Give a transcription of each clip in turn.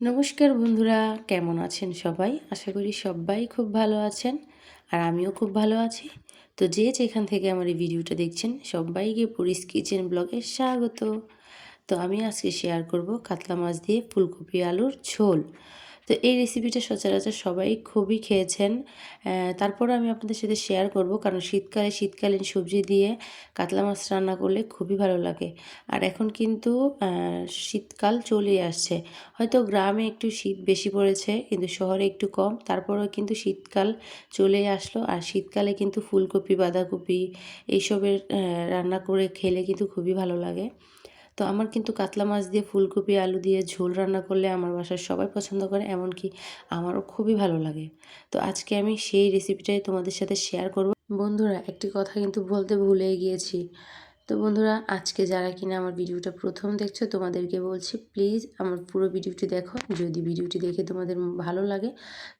নমস্কার বন্ধুরা, কেমন আছেন সবাই? আশা করি সবাই খুব ভালো আছেন আর আমিও খুব ভালো আছি। তো যে যেখান থেকে আমার এই ভিডিওটা দেখছেন, সবাইকে পুরিস কিচেন ব্লগে স্বাগত। তো আমি আজকে শেয়ার করব কাতলা মাছ দিয়ে ফুলকপি আলুর ঝোল। তো এই রেসিপিটা সচরাচর সবাই খুবই খেয়েছেন। তারপর আমি আপনাদের সাথে শেয়ার করব, কারণ শীতকালে, শীতকালীন সবজি দিয়ে কাতলা মাছ রান্না করলে খুবই ভালো লাগে। আর এখন কিন্তু শীতকাল চলে আসছে। হয়তো গ্রামে একটু শীত বেশি পড়েছে, কিন্তু শহরে একটু কম। তারপরেও কিন্তু শীতকাল চলে আসলো। আর শীতকালে কিন্তু ফুলকপি, বাঁধাকপি এইসবের রান্না করে খেলে কিন্তু খুবই ভালো লাগে। তো আমার কিন্তু কাতলা মাছ দিয়ে ফুলকপি, আলু দিয়ে ঝোল রান্না করলে আমার বাসার সবাই পছন্দ করে, এমনকি আমারও খুবই ভালো লাগে। তো আজকে আমি সেই রেসিপিটাই তোমাদের সাথে শেয়ার করব। বন্ধুরা, একটি কথা কিন্তু বলতে ভুলে গিয়েছি। তো বন্ধুরা, আজকে যারা কিনা আমার ভিডিওটা প্রথম দেখছ, তোমাদেরকে বলছি প্লিজ আমার পুরো ভিডিওটি দেখো। যদি ভিডিওটি দেখে তোমাদের ভালো লাগে,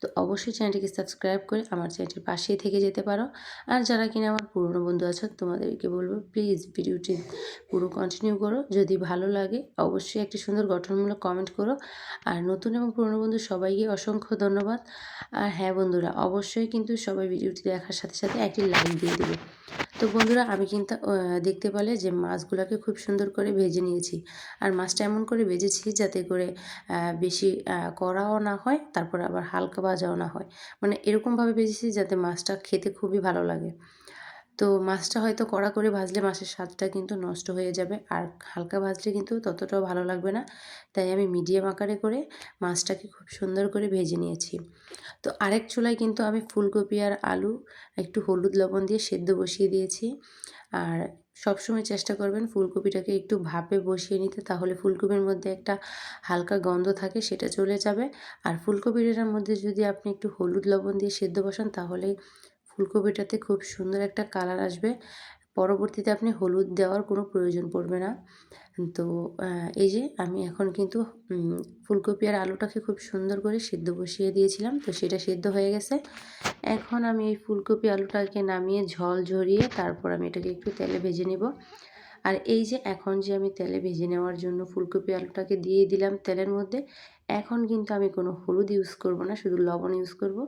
তো অবশ্যই চ্যানেলটিকে সাবস্ক্রাইব করে আমার চ্যানেলটির পাশেই থেকে যেতে পারো। আর যারা কিনা আমার পুরনো বন্ধু আছো, তোমাদেরকে বলব প্লিজ ভিডিওটি পুরো কন্টিনিউ করো। যদি ভালো লাগে, অবশ্যই একটি সুন্দর গঠনমূলক কমেন্ট করো। আর নতুন এবং পুরনো বন্ধু, সবাইকে অসংখ্য ধন্যবাদ। আর হ্যাঁ বন্ধুরা, অবশ্যই কিন্তু সবাই ভিডিওটি দেখার সাথে সাথে একটি লাইক দিয়ে দেবে। তো বন্ধুরা, আমি কিন্তু দেখতে পেলে যে মাছগুলোকে খুব সুন্দর করে ভেজে নিয়েছি। আর মাছটা এমন করে ভেজেছি যাতে করে বেশি কড়াও না হয়, তারপর আবার হালকা ভাজাও না হয়। মানে এরকমভাবে ভেজেছি যাতে মাছটা খেতে খুবই ভালো লাগে। তো মাছটা হয়তো কড়া করে ভাজলে মাছের স্বাদটা কিন্তু নষ্ট হয়ে যাবে। আর হালকা ভাজলে কিন্তু ততটাও ভালো লাগবে না। তাই আমি মিডিয়াম আকারে করে মাছটাকে খুব সুন্দর করে ভেজে নিয়েছি। তো আরেক চুলায় কিন্তু আমি ফুলকপি আর আলু, একটু হলুদ লবণ দিয়ে সেদ্ধ বসিয়ে দিয়েছি। আর সবসময় চেষ্টা করবেন ফুলকপিটাকে একটু ভাপে বসিয়ে নিতে, তাহলে ফুলকপির মধ্যে একটা হালকা গন্ধ থাকে সেটা চলে যাবে। আর ফুলকপিটার মধ্যে যদি আপনি একটু হলুদ লবণ দিয়ে সেদ্ধ বসান, তাহলে ফুলকপিটাতে খুব সুন্দর একটা কালার আসবে। পরবর্তীতে আপনি হলুদ দেওয়ার কোনো প্রয়োজন পড়বে না। তো এই যে আমি এখন কিন্তু ফুলকপি আর আলুটাকে খুব সুন্দর করে সিদ্ধ বসিয়ে দিয়েছিলাম, তো সেটা সিদ্ধ হয়ে গেছে। এখন আমি এই ফুলকপি আলুটাকে নামিয়ে ঝল ঝরিয়ে তারপর আমি এটাকে একটু তেলে ভেজে নেব। আর এই যে এখন যে আমি তেলে ভেজে নেওয়ার জন্য ফুলকপি আলুটাকে দিয়ে দিলাম তেলের মধ্যে, এখন কিন্তু আমি কোনো হলুদ ইউজ করব না, শুধু লবণ ইউজ করব।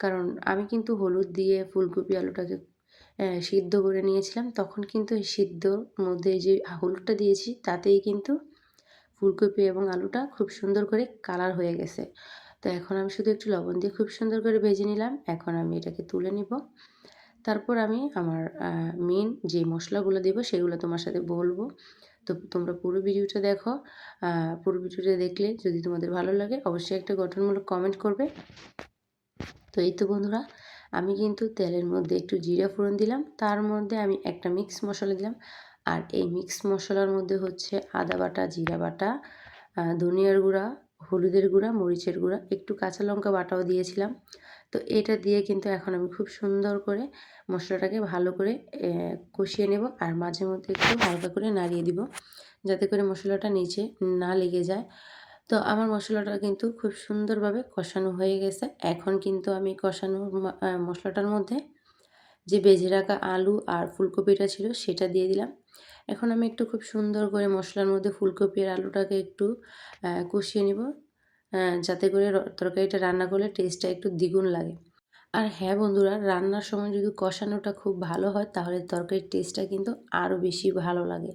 কারণ আমি কিন্তু হলুদ দিয়ে ফুলকপি আলুটাকে সিদ্ধ করে নিয়েছিলাম। তখন কিন্তু এই সিদ্ধর মধ্যে যে হলুদটা দিয়েছি, তাতেই কিন্তু ফুলকপি এবং আলুটা খুব সুন্দর করে কালার হয়ে গেছে। তো এখন আমি শুধু একটু লবণ দিয়ে খুব সুন্দর করে ভেজে নিলাম। এখন আমি এটাকে তুলে নিব। তারপর আমি আমার মেন যে মশলাগুলো দেবো, সেগুলো তোমার সাথে বলব। তো তোমরা পুরো ভিডিওটা দেখো। পুরো ভিডিওটা দেখলে যদি তোমাদের ভালো লাগে, অবশ্যই একটা গঠনমূলক কমেন্ট করবে। তো এই তো বন্ধুরা, আমি কিন্তু তেলের মধ্যে একটু জিরা ফোড়ন দিলাম, তার মধ্যে আমি একটা মিক্স মশলা দিলাম। আর এই মিক্স মশলার মধ্যে হচ্ছে আদা বাটা, জিরা বাটা ধনিয়ার গুঁড়া, হলুদের গুঁড়া, মরিচের গুঁড়া, একটু কাঁচা লঙ্কা বাটাও দিয়েছিলাম। তো এটা দিয়ে কিন্তু এখন আমি খুব সুন্দর করে মশলাটাকে ভালো করে কষিয়ে নেব আর মাঝে মধ্যে একটু হালকা করে নাড়িয়ে দিব, যাতে করে মশলাটা নিচে না লেগে যায়। তো আমার মশলাটা কিন্তু খুব সুন্দরভাবে কষানো হয়ে গেছে। এখন কিন্তু আমি কষানো মশলাটার মধ্যে যে বেজে রাখা আলু আর ফুলকপিটা ছিল সেটা দিয়ে দিলাম। এখন আমি একটু খুব সুন্দর করে মশলার মধ্যে ফুলকপি আর আলুটাকে একটু কষিয়ে নিব যাতে করে তরকারিটা রান্না করলে টেস্টটা একটু দ্বিগুণ লাগে। আর হ্যাঁ বন্ধুরা, রান্নার সময় যদি কষানোটা খুব ভালো হয় তাহলে তরকারির টেস্টটা কিন্তু আরও বেশি ভালো লাগে।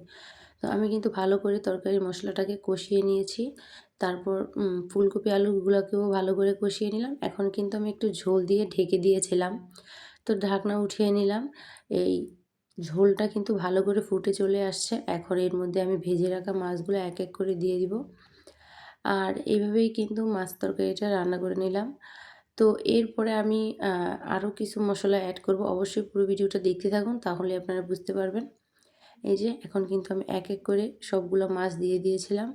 তো আমি কিন্তু ভালো করে তরকারি মশলাটাকে কষিয়ে নিয়েছি। তারপর ফুলকপি, আলুগুলোকেও ভালো করে কষিয়ে নিলাম। এখন কিন্তু আমি একটু ঝোল দিয়ে ঢেকে দিয়েছিলাম। তো ঢাকনা উঠিয়ে নিলাম। এই ঝোলটা কিন্তু ভালো করে ফুটে চলে আসছে। এখন এর মধ্যে আমি ভেজে রাখা মাছগুলো এক এক করে দিয়ে দিব। আর এইভাবেই কিন্তু মাছ তরকারিটা রান্না করে নিলাম। তো এরপরে আমি আরও কিছু মশলা অ্যাড করব। অবশ্যই পুরো ভিডিওটা দেখতে থাকুন, তাহলে আপনারা বুঝতে পারবেন। এই যে, এখন কিন্তু আমি এক এক করে সবগুলো মাছ দিয়ে দিয়েছিলাম।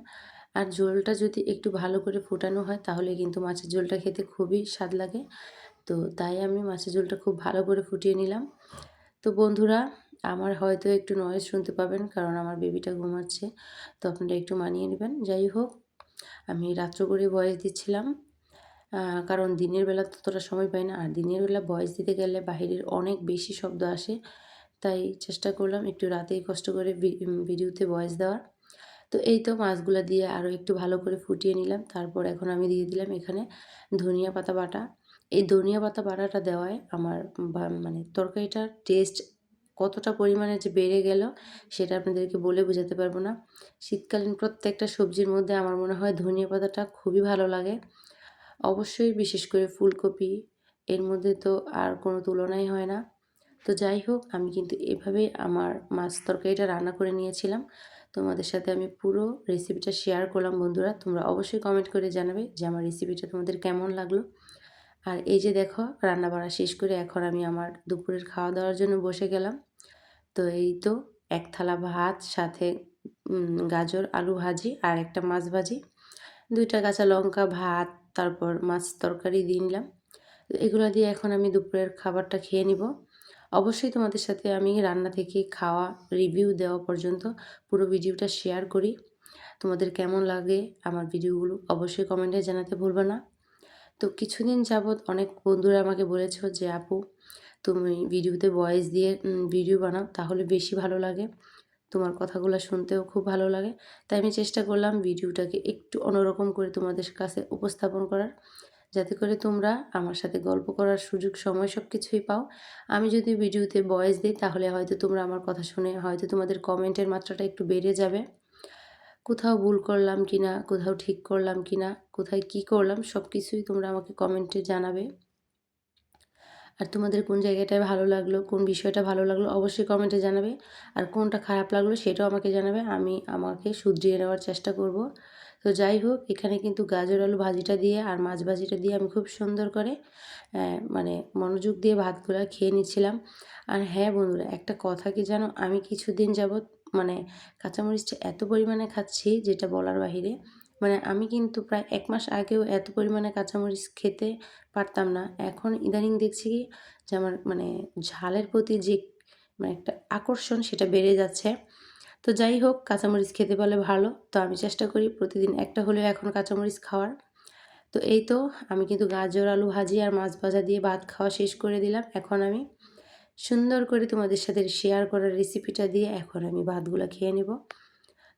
আর ঝোলটা যদি একটু ভালো করে ফোটানো হয়, তাহলে কিন্তু মাছের ঝোলটা খেতে খুবই স্বাদ লাগে। তো তাই আমি মাছের ঝোলটা খুব ভালো করে ফুটিয়ে নিলাম। তো বন্ধুরা, আমার হয়তো একটু নয়েজ শুনতে পাবেন, কারণ আমার বেবিটা ঘুমাচ্ছে। তো আপনারা একটু মানিয়ে নেবেন। যাই হোক, আমি রাত্র করে বয়স দিচ্ছিলাম। কারণ দিনের বেলা ততটা সময় পাই না। আর দিনের বেলা বয়স দিতে গেলে বাহিরের অনেক বেশি শব্দ আসে। তাই চেষ্টা করলাম একটু রাতেই কষ্ট করে ভিডিওতে ভয়েস দেওয়ার। তো এই তো মাছগুলো দিয়ে আরও একটু ভালো করে ফুটিয়ে নিলাম। তারপর এখন আমি দিয়ে দিলাম এখানে ধনিয়া পাতা বাটা। এই ধনিয়া পাতা বাটাটা দেওয়ায় আমার মানে তরকারিটার টেস্ট কতটা পরিমাণে যে বেড়ে গেল সেটা আপনাদেরকে বলে বোঝাতে পারব না। শীতকালীন প্রত্যেকটা সবজির মধ্যে আমার মনে হয় ধনিয়া পাতাটা খুবই ভালো লাগে। অবশ্যই বিশেষ করে ফুলকপি, এর মধ্যে তো আর কোনো তুলনাই হয় না। তো যাই হোক, আমি কিন্তু এভাবেই আমার মাছ তরকারিটা রান্না করে নিয়েছিলাম। তোমাদের সাথে আমি পুরো রেসিপিটা শেয়ার করলাম, বন্ধুরা। তোমরা অবশ্যই কমেন্ট করে জানাবে যে আমার রেসিপিটা তোমাদের কেমন লাগল। আর এই যে দেখো রান্না বাড়া শেষ করে এখন আমি আমার দুপুরের খাওয়া দাওয়ার জন্য বসে গেলাম। তো এই তো এক থালা ভাত, সাথে গাজর, আলু ভাজি আর একটা মাছ ভাজি। দুইটা কাঁচা লঙ্কা, ভাত, তারপর মাছ তরকারি দিয়ে নিলাম। এগুলো দিয়ে এখন আমি দুপুরের খাবারটা খেয়ে নিব। অবশ্যই তোমাদের সাথে আমি রান্না থেকে খাওয়া রিভিউ দেওয়া পর্যন্ত পুরো ভিডিওটা শেয়ার করি। তোমাদের কেমন লাগে আমার ভিডিওগুলো অবশ্যই কমেন্টে জানাতে ভুলবে না। তো কিছুদিন যাবৎ অনেক বন্ধুরা আমাকে বলেছ যে, আপু, তুমি ভিডিওতে ভয়েস দিয়ে ভিডিও বানাও, তাহলে বেশি ভালো লাগে। তোমার কথাগুলো শুনতেও খুব ভালো লাগে। তাই আমি চেষ্টা করলাম ভিডিওটাকে একটু অন্যরকম করে তোমাদের কাছে উপস্থাপন করার। যাতে করে তোমরা আমার সাথে গল্প করার সুযোগ, সময় সব কিছুই পাও। আমি যদি ভিডিওতে ভয়েস দিই, তাহলে হয়তো তোমরা আমার কথা শুনে হয়তো তোমাদের কমেন্টের মাত্রাটা একটু বেড়ে যাবে। কোথাও ভুল করলাম কি না কোথাও ঠিক করলাম কি না কোথায় কি করলাম সব কিছুই তোমরা আমাকে কমেন্টে জানাবে। আর তোমাদের কোন জায়গাটায় ভালো লাগল, কোন বিষয়টা ভালো লাগল, অবশ্যই কমেন্টে জানাবে। আর কোনটা খারাপ লাগল, সেটাও আমাকে জানাবে। আমি, আমাকে শুধরিয়ে নেওয়ার চেষ্টা করব। তো যাই হোক, এখানে কিন্তু গাজর, আলু ভাজিটা দিয়ে আর মাছ ভাজিটা দিয়ে আমি খুব সুন্দর করে মানে মনোযোগ দিয়ে ভাতগুলো খেয়ে নিচ্ছিলাম। আর হ্যাঁ বন্ধুরা, একটা কথা কি জানো? আমি কিছুদিন যাবৎ মানে কাঁচামরিচটা এত পরিমাণে খাচ্ছি যেটা বলার বাহিরে মানে আমি কিন্তু প্রায় এক মাস আগেও এত পরিমাণে কাঁচামরিচ খেতে পারতাম না। এখন ইদানিং দেখছি কি, যে আমার মানে ঝালের প্রতি যে মানে একটা আকর্ষণ সেটা বেড়ে যাচ্ছে। তো যাই হোক, কাঁচামরিচ খেতে পারলে ভালো। তো আমি চেষ্টা করি প্রতিদিন একটা হলেও এখন কাঁচামরিচ খাওয়ার। তো এই তো, আমি কিন্তু গাজর, আলু ভাজি আর মাছ ভাজা দিয়ে ভাত খাওয়া শেষ করে দিলাম। এখন আমি সুন্দর করে তোমাদের সাথে শেয়ার করার রেসিপিটা দিয়ে এখন আমি ভাতগুলো খেয়ে নেব।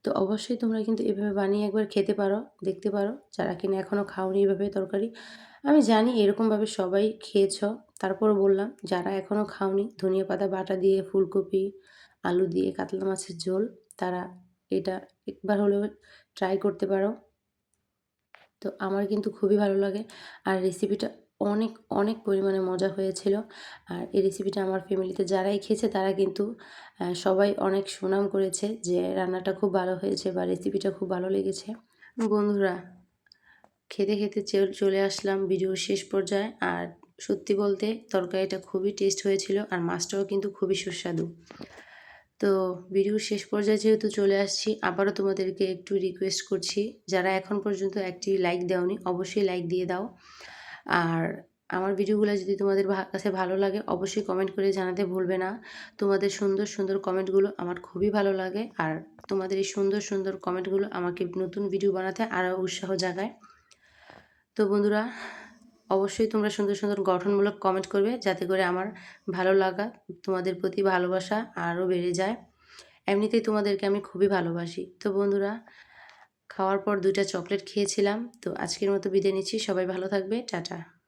তো অবশ্যই তোমরা কিন্তু এভাবে বানিয়ে একবার খেতে পারো, দেখতে পারো। যারা কিনা এখনও খাওনি এভাবে তরকারি, আমি জানি এরকমভাবে সবাই খেয়েছ। তারপর বললাম, যারা এখনও খাওনি, ধনিয়া পাতা, বাটা দিয়ে ফুলকপি আলু দিয়ে কাতলা মাছের ঝোল। তারা এটা একবার হলেও ট্রাই করতে পারো। তো আমার কিন্তু খুবই ভালো লাগে। আর রেসিপিটা অনেক অনেক পরিমাণে মজা হয়েছিল। আর এই রেসিপিটা আমার ফ্যামিলিতে যারাই খেয়েছে, তারা কিন্তু সবাই অনেক সুনাম করেছে যে রান্নাটা খুব ভালো হয়েছে বা রেসিপিটা খুব ভালো লেগেছে। বন্ধুরা, খেতে খেতে চলে আসলাম ভিডিওর শেষ পর্যায়ে। আর সত্যি বলতে তরকারিটা খুবই টেস্ট হয়েছিল আর মাছটাও কিন্তু খুবই সুস্বাদু। তো ভিডিওর শেষ পর্যায়ে যেহেতু চলে আসছি, আবারও তোমাদেরকে একটু রিকোয়েস্ট করছি, যারা এখন পর্যন্ত একটি লাইক দেওনি, অবশ্যই লাইক দিয়ে দাও। আর আমার ভিডিওগুলো যদি তোমাদের কাছে ভালো লাগে, অবশ্যই কমেন্ট করে জানাতে ভুলবে না। তোমাদের সুন্দর সুন্দর কমেন্টগুলো আমার খুবই ভালো লাগে, আর তোমাদের এই সুন্দর সুন্দর কমেন্টগুলো আমাকে নতুন ভিডিও বানাতে আরও উৎসাহ জাগায়। তো বন্ধুরা অবশ্যই তোমরা সুন্দর সুন্দর গঠনমূলক কমেন্ট করবে যাতে করে আমার ভালো লাগা তোমাদের প্রতি ভালোবাসা আরও বেড়ে যায়। এমনিতেই তোমাদেরকে আমি খুবই ভালোবাসি। তো বন্ধুরা, খাওয়ার পর দুটা চকলেট খেয়েছিলাম। তো আজকের মতো বিদায় নিচ্ছি। সবাই ভালো থাকবে। টাটা।